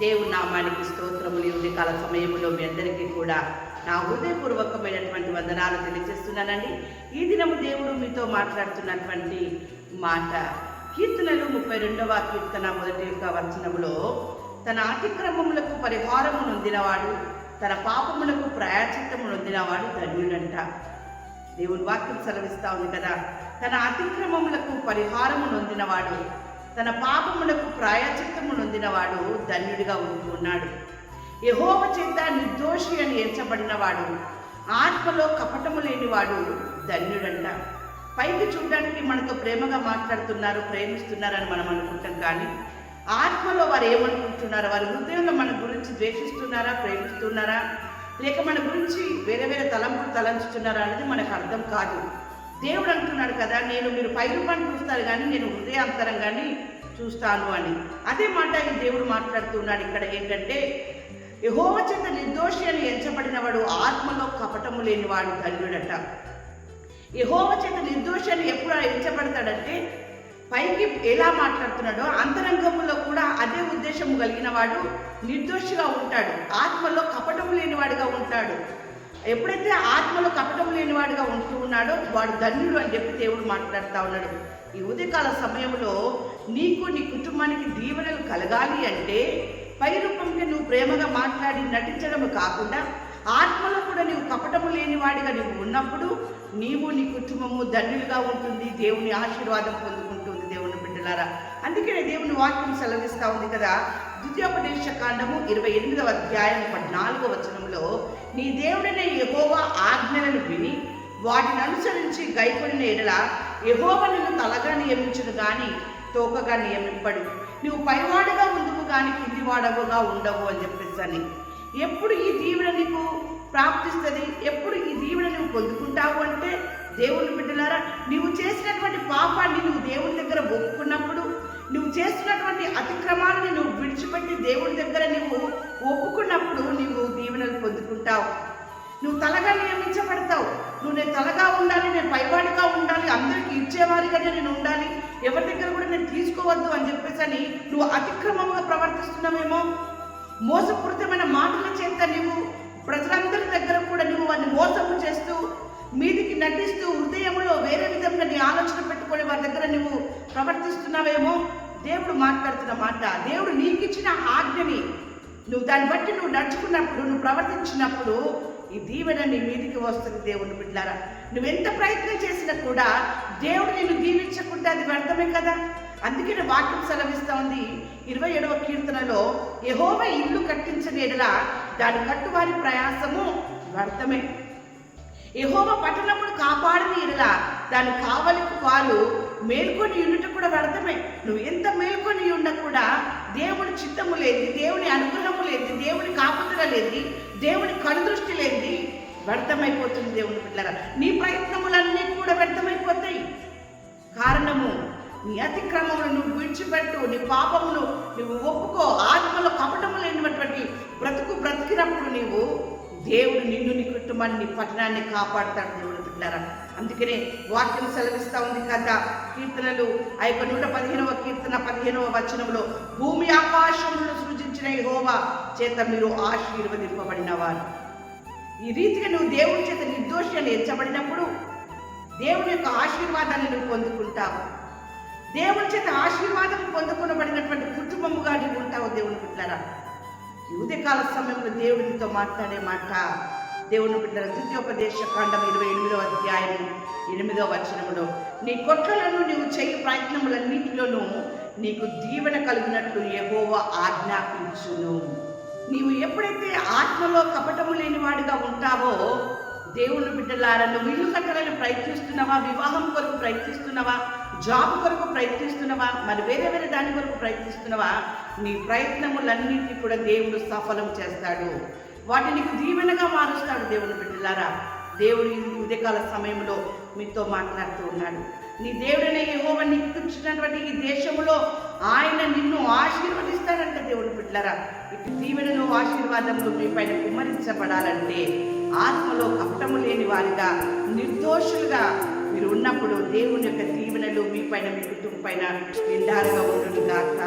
దేవుని నామానికి స్తోత్రములు. ఈ కాల సమయంలో మీ అందరికీ కూడా నా హృదయపూర్వకమైనటువంటి వందనాలు తెలియజేస్తున్నానండి. ఈ దినము దేవుడు మీతో మాట్లాడుతున్నటువంటి మాట కీర్తనలు ముప్పై రెండవ కీర్తన మొదటి యొక్క వచనములో తన అతిక్రమములకు పరిహారము నొందినవాడు తన పాపములకు ప్రాయచిత్తము నొందినవాడు ధన్యుడంట. దేవుని వాక్యం సెలవిస్తా ఉంది కదా. తన అతిక్రమములకు పరిహారము నొందినవాడు తన పాపములకు ప్రాయచిత్తము పొందినవాడు ధన్యుడిగా ఉన్నాడు. యహోవ చేత నిర్దోషి అని ఎంచబడినవాడు ఆత్మలో కపటము లేనివాడు ధన్యుడంట. పైకి చూడడానికి మనతో ప్రేమగా మాట్లాడుతున్నారు ప్రేమిస్తున్నారని మనం అనుకుంటాం కానీ ఆత్మలో వారు ఏమనుకుంటున్నారు వారి హృదయంలో మన గురించి ద్వేషిస్తున్నారా ప్రేమిస్తున్నారా లేక మన గురించి వేరే వేరే తలంపులు తలంచుతున్నారా అనేది మనకు అర్థం కాదు. దేవుడు అంటున్నాడు కదా నేను మీరు పై రూపాన్ని చూస్తారు కానీ నేను హృదయాంతరం కానీ చూస్తాను అని. అదే మాట ఈ దేవుడు మాట్లాడుతున్నాడు ఇక్కడ ఏంటంటే యహోవ చేత నిర్దోషి అని ఎంచబడినవాడు ఆత్మలో కపటము లేనివాడు ధన్యుడట. యహోవ చేత నిర్దోషి అని ఎప్పుడు ఎంచబడతాడంటే పైకి ఎలా మాట్లాడుతున్నాడో అంతరంగంలో కూడా అదే ఉద్దేశము కలిగిన వాడు నిర్దోషిగా ఉంటాడు. ఆత్మలో కపటం లేనివాడిగా ఉంటాడు. ఎప్పుడైతే ఆత్మలో కపటం లేనివాడిగా ఉంటూ ఉన్నాడో వాడు ధన్యుడు అని చెప్పి దేవుడు మాట్లాడుతూ ఉన్నాడు. ఈ ఉదయకాల సమయంలో నీకు నీ కుటుంబానికి దీవెనలు కలగాలి అంటే పై రూపంకి నువ్వు ప్రేమగా మాట్లాడి నటించడం కాకుండా ఆత్మలో కూడా నీవు కపటము లేనివాడిగా నువ్వు ఉన్నప్పుడు నీవు నీ కుటుంబము ధన్యులుగా ఉంటుంది దేవుని ఆశీర్వాదం పొందుకుంటుంది. బిడ్డలారా అందుకనే దేవుని వాక్యం సెలవిస్తా ఉంది కదా. ద్వితీయోపదేశ కాండము ఇరవై ఎనిమిదవ అధ్యాయం పద్నాలుగో వచనంలో నీ దేవుడనే యహోవా ఆజ్ఞలను విని వాటిని అనుసరించి గైకొనిన ఎడల యహోవ నిన్ను తలగా నియమించను కానీ తోకగా నియమింపడు. నువ్వు పైవాడుగా ముందుకు కానీ కిందివాడవుగా ఉండవు అని చెప్పేసి ఎప్పుడు ఈ దీవెన నీకు ప్రాప్తిస్తుంది? ఎప్పుడు ఈ దీవెన నువ్వు పొందుకుంటావు అంటే దేవుని బిడ్డలారా నువ్వు చేసినటువంటి పాపాన్ని నువ్వు దేవుని దగ్గర ఒప్పుకున్నప్పుడు నువ్వు చేస్తున్నటువంటి అతిక్రమాలను నువ్వు విడిచిపెట్టి దేవుని దగ్గర నువ్వు ఒప్పుకున్నప్పుడు నువ్వు దీవెనలు పొందుకుంటావు. నువ్వు తలగా నియమించబడతావు. నువ్వు నేను తలగా ఉండాలి నేను పైవాడిగా ఉండాలి అందరికీ ఇచ్చేవారిగానే నేను ఉండాలి ఎవరి దగ్గర కూడా నేను తీసుకోవద్దు అని చెప్పేసి అని నువ్వు అతిక్రమంగా ప్రవర్తిస్తున్నావేమో? మోసపూరితమైన మాటల చేత నువ్వు ప్రజలందరి దగ్గర కూడా నువ్వు వారిని మోసము చేస్తూ మీదికి నటిస్తూ హృదయంలో వేరే విధంగా నీ ఆలోచన పెట్టుకొని వారి దగ్గర నువ్వు ప్రవర్తిస్తున్నావేమో? దేవుడు మాట్లాడుతున్న మాట దేవుడు నీకు ఇచ్చిన ఆజ్ఞని నువ్వు దాన్ని బట్టి నువ్వు నడుచుకున్నప్పుడు నువ్వు ప్రవర్తించినప్పుడు ఈ దీవెన నీ మీదికి వస్తుంది దేవుని బిడ్డారా. నువ్వు ఎంత ప్రయత్నం చేసినా కూడా దేవుడు నిన్ను దీవించకుండా అది వ్యర్థమే కదా? అందుకే వాక్యం సెలవిస్తా ఉంది. ఇరవై ఏడవ కీర్తనలో యహోవ ఇల్లు కట్టించని ఎడల దాని కట్టువారి ప్రయాసము వ్యర్థమే. యహోవ పట్టణమును కాపాడని ఇడలా దాని కావలికి వారు మేల్కొని ఉండుట కూడా వ్యర్థమే. నువ్వు ఎంత మేల్కొని ఉన్న కూడా దేవుని చిత్తము లేది దేవుని అనుగ్రహము లేదు దేవుని కాపుదల లేది దేవుని కనుదృష్టి లేది వ్యర్థమైపోతుంది దేవుని పిల్లరా నీ ప్రయత్నములన్నీ కూడా వ్యర్థమైపోతాయి. కారణము నీ అతిక్రమమును నువ్వు విడిచిపెట్టు నీ పాపమును నువ్వు ఒప్పుకో ఆత్మలో కపటము లేనటువంటి బ్రతుకు బ్రతికినప్పుడు నీవు దేవుడు నిన్ను నీ కుటుంబాన్ని నీ పట్టణాన్ని కాపాడుతాడు దేవుడు బిడ్డారా అందుకనే వాక్యం సెలవిస్తూ ఉంది కదా కీర్తనలు ఆ యొక్క నూట పదిహేనవ కీర్తన పదిహేనవ వచనంలో భూమి ఆకాశములను సృజించిన హోవా చేత మీరు ఆశీర్వదింపబడిన వారు. ఈ రీతిగా నువ్వు దేవుని చేత నిర్దోషి అని ఎంచబడినప్పుడు దేవుని యొక్క ఆశీర్వాదాన్ని నువ్వు పొందుకుంటావు. దేవుని చేత ఆశీర్వాదం పొందుకునబడినటువంటి కుటుంబముగా నీవు ఉంటావు దేవుని బిడ్డారా ఉదయకాల సమయంలో దేవుడితో మాట్లాడే మాట. దేవుని బిడ్డల ద్వితీయోపదేశ కాండం ఇరవై ఎనిమిదవ అధ్యాయం ఎనిమిదవ వచనములో నీ కొట్లను నీవు చేయి ప్రయత్నములన్నింటిలోనూ నీకు దీవెన కలిగినట్లు యెహోవా ఆజ్ఞాపించును. నీవు ఎప్పుడైతే ఆత్మలో కపటము లేని వాడిగా ఉంటావో దేవుని బిడ్డలారా నువ్వు ఇల్లు కట్టాలని ప్రయత్నిస్తున్నావా? వివాహం కొరకు ప్రయత్నిస్తున్నావా? జాబ్ కొరకు ప్రయత్నిస్తున్నవా? మరి వేరే వేరే దాని కొరకు ప్రయత్నిస్తున్నవా? నీ ప్రయత్నములన్నింటినీ కూడా దేవుడు సఫలం చేస్తాడు. వాటిని దీవెనగా మారుస్తాడు దేవుని బిడ్డలారా. దేవుడు ఉదయకాల సమయంలో మీతో మాట్లాడుతూ ఉన్నాడు. నీ దేవుడిని యెహోవా నీకు ఇచ్చినటువంటి ఈ దేశంలో ఆయన నిన్ను ఆశీర్వదిస్తాడంట దేవుడు బిడ్డలారా. ఇటు దీవెనలు ఆశీర్వాదములు మీ పైన కుమ్మరించబడాలంటే ఆత్మలో కపటము లేని వారిగా నిర్దోషులుగా మీరు ఉన్నప్పుడు దేవుని యొక్క దీవెనలు మీ పైన మీ కుటుంబం పైన నిండారుగా ఉండును గాక.